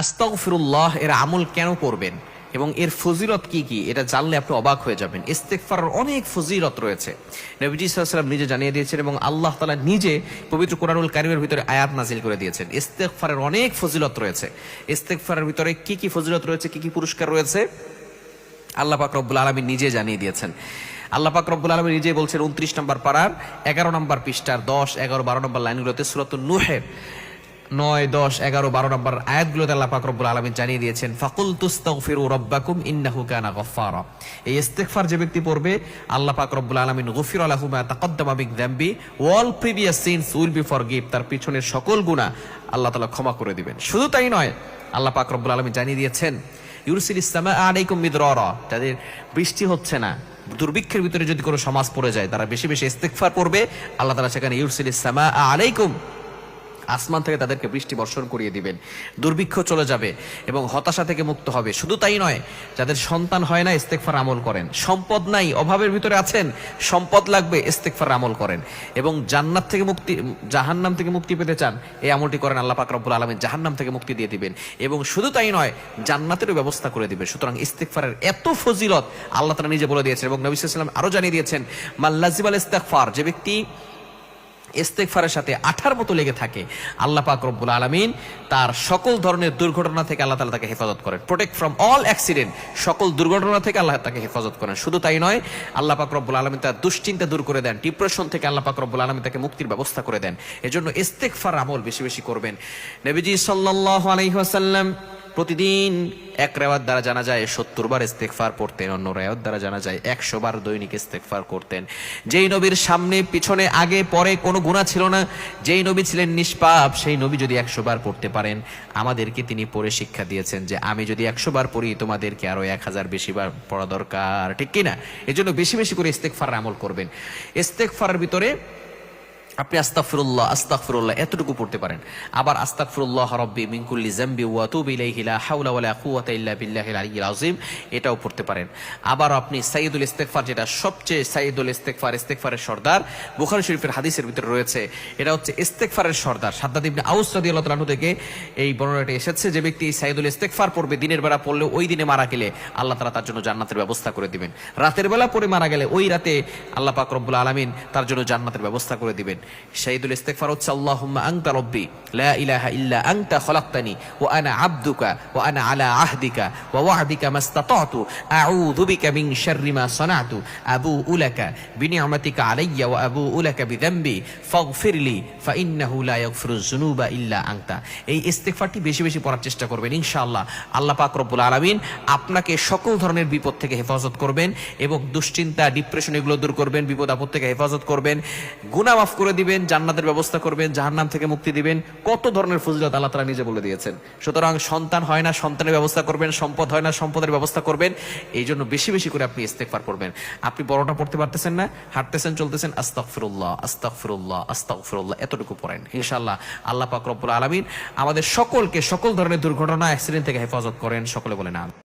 আস্তাগফিরুল্লাহ, এর আমল কেন করবেন? এবং এর ফজিলত কি কি? এটা জানলে আপনি অবাক হয়ে যাবেন। ইস্তেকফারের অনেক ফজিলত রয়েছে। নবীজি সাল্লাম নিজে জানিয়ে দিয়েছেন এবং আল্লাহ তালা নিজে পবিত্র কোরআনুল কারিমের ভিতরে আয়াত নাজিল করে দিয়েছেন। ইস্তেকফারের অনেক ফজিলত রয়েছে। ইস্তেকফারের ভিতরে কি কি ফজিলত রয়েছে, কি কি পুরস্কার রয়েছে? আল্লাহ পাক রব্বুল আলমী নিজে জানিয়ে দিয়েছেন। আল্লাহ পাক রব্বুল আলমী নিজে বলছেন, উনত্রিশ নম্বর পাড়ার এগারো নম্বর পৃষ্ঠার, দশ, এগারো, বারো নম্বর লাইনগুলোতে সুরত নুহের নয়, দশ, এগারো, বারো নম্বর আয়াতগুলোতে আল্লাহ পাক রব্বুল জানিয়ে দিয়েছেন ফাকুল তুস্তাগফিরু রব্বাকুম ইন্নাহু কানা গফফারা। এই ইস্তেগফার যে ব্যক্তি পড়বে, আল্লাহ পাক রব্বুল আলামিন গফির আলাহু মা তাকদ্দামা মিন যামবি ওয়াল previous sins will be forgive তার পিছনের সকল গুনাহ আল্লাহ তাআলা ক্ষমা করে দিবেন। শুধু তাই নয়, আল্লাহ পাক রব্বুল জানিয়ে দিয়েছেন, ইউরসিল ইসলামা আলাইকুম মিদরারা। তাদের বৃষ্টি হচ্ছে না। দুর্ভিক্ষের ভিতরে যদি কোনো সমাজ পড়ে যায়, তারা বেশি বেশি ইস্তেগফার করবে আল্লাহ তাআলা সেখানে ইউরসিল ইসলামা আলাইকুম আসমান থেকে তাদেরকে বৃষ্টি বর্ষণ করিয়ে দিবেন। দুর্ভিক্ষ চলে যাবে এবং হতাশা থেকে মুক্ত হবে। শুধু তাই নয়, যাদের সন্তান হয় না ইস্তেকফার আমল করেন। সম্পদ নাই, অভাবের ভিতরে আছেন, সম্পদ লাগবে ইস্তেকফার আমল করেন। এবং জান্নাত থেকে মুক্তি, জাহান্নাম থেকে মুক্তি পেতে চান, এই আমলটি করেন আল্লাহ পাক রব্বুল আলমিন। জাহান্নাম থেকে মুক্তি দিয়ে দিবেন। এবং শুধু তাই নয়, জান্নাতেরও ব্যবস্থা করে দিবেন। সুতরাং ইস্তেকফারের এত ফজিলত আল্লাহ তারা নিজে বলে দিয়েছেন এবং নবী সাল্লাম আরও জানিয়ে দিয়েছেন মাল্লাজিবাল ইস্তেকফার যে ব্যক্তি ইস্তেকফারের সাথে আঠার মতো লেগে থাকে। আল্লাহ পাক রব্বুল আলমিন তার সকল ধরনের দুর্ঘটনা থেকে আল্লাহ তালা তাকে হেফাজত করেন। প্রোটেক্ট ফ্রম অল অ্যাক্সিডেন্ট সকল দুর্ঘটনা থেকে আল্লাহ তাকে হেফাজত করেন। শুধু তাই নয়, আল্লাহ পাক রব্বুল আলমিন তার দুশ্চিন্তা দূর করে দেন ডিপ্রেশন থেকে আল্লাহ পাক রব্বুল আলমিন তাকে মুক্তির ব্যবস্থা করে দেন। এজন্য ইস্তেকফার আমল বেশি বেশি করবেন। নবীজি সাল্লাহ আলহিহাসাল্লাম প্রতিদিন এক রেওয়াত দ্বারা জানা যায় সত্তর বার ইস্তেকফার পড়তেন, অন্য রেওয়াত দ্বারা জানা যায় একশো বার দৈনিক ইস্তেকফার করতেন। যেই নবীর সামনে, পিছনে, আগে, পরে কোনো গুণা ছিল না। যেই নবী ছিলেন নিষ্পাপ, সেই নবী যদি একশো বার পড়তে পারেন, আমাদেরকে তিনি পড়ে শিক্ষা দিয়েছেন যে আমি যদি একশো বার পড়ি, তোমাদেরকে আরও এক হাজার বেশি বার পড়া দরকার। ঠিক কিনা? এজন্য বেশি বেশি করে ইস্তেকফার আমল করবেন। ইস্তেকফারের ভিতরে আপনি আস্তাগফিরুল্লাহ আস্তাগফিরুল্লাহ, এতটুকু পড়তে পারেন। আবার আস্তাগফিরুল্লাহ রাব্বি মিন কুল্লি যামবি ওয়া আতুবু ইলাইহি লা হাওলা ওয়ালা কুওয়াতা ইল্লা বিল্লাহিল আলিয়্যিল আযীম, এটাও পড়তে পারেন। আবার আপনি সাইয়্যিদুল ইস্তেগফার, যেটা সবচেয়ে সাইয়্যিদুল ইস্তেগফার, ইস্তেগফারের সর্দার, বুখারী শরীফের হাদিসের ভিতরে রয়েছে, এটা হচ্ছে ইস্তেগফারের সর্দার। সাদ্দাদ ইবনে আউস রাদিয়াল্লাহু তাআলা থেকে এই বর্ণনাটা এসেছে যে ব্যক্তি সাইয়্যিদুল ইস্তেগফার পড়বে, দিনের বেলা পড়লে ওই দিনে মারা গেলে আল্লাহ তাআলা তার জন্য জান্নাতের ব্যবস্থা করে দিবেন। রাতের বেলা পড়ে মারা গেলে ওই রাতে আল্লাহ পাক রব্বুল আলামিন তার জন্য জান্নাতের ব্যবস্থা করে দিবেন। সাইয়্যিদুল ইস্তেগফার হচ্ছে আনতা রব্বি ইলাহা ইল্লা আনতা খলাকতানি আনা আনা আলা আহদিকা, ওয়া ওয়া'দিকা মাস্তাতাতু, আউযু বিকা মিন শাররি মা সানাতু আবুউ লাকা বিনি'মাতিকা আলাইয়া, ওয়া আবুউ লাকা বিযামবি, ফাগফিরলি ফাইন্নাহু লা ইয়াগফিরুয যুনুবা ইল্লা আনতা। এই ইস্তেগফারটি বেশি বেশি পড়ার চেষ্টা করবেন, ইনশাআল্লাহ। আল্লাহ পাক রব্বুল আলামিন আপনাকে সকল ধরনের বিপদ থেকে হেফাজত করবেন এবং দুশ্চিন্তা, ডিপ্রেশন এগুলো দূর করবেন, বিপদ আপদ থেকে হেফাজত করবেন। গুনাহ মাফ করে দিবেন, জান্নাতের ব্যবস্থা করবেন, জাহান্নাম থেকে মুক্তি দিবেন। কত ধরনের ফজিলত আল্লাহ তাআলা নিজে বলে দিয়েছেন। সুতরাং সন্তান হয় না, সন্তানের ব্যবস্থা করবেন, সম্পদ হয় না, সম্পদের ব্যবস্থা করবেন। এই জন্য বেশি বেশি করে আপনি ইস্তেগফার করবেন। আপনি বড়টা পড়তে পারতেছেন না, হাঁটতেছেন, চলতেছেন, আস্তাগফিরুল্লাহ আস্তাগফিরুল্লাহ আস্তাগফিরুল্লাহ, এতটুকু পড়েন। ইনশাআল্লাহ আল্লাহ পাক রব্বুল আলামিন আমাদের সকলকে সকল ধরনের দুর্ঘটনা, অ্যাক্সিডেন্ট থেকে হেফাজত করেন। সকলে বলেন, আমিন।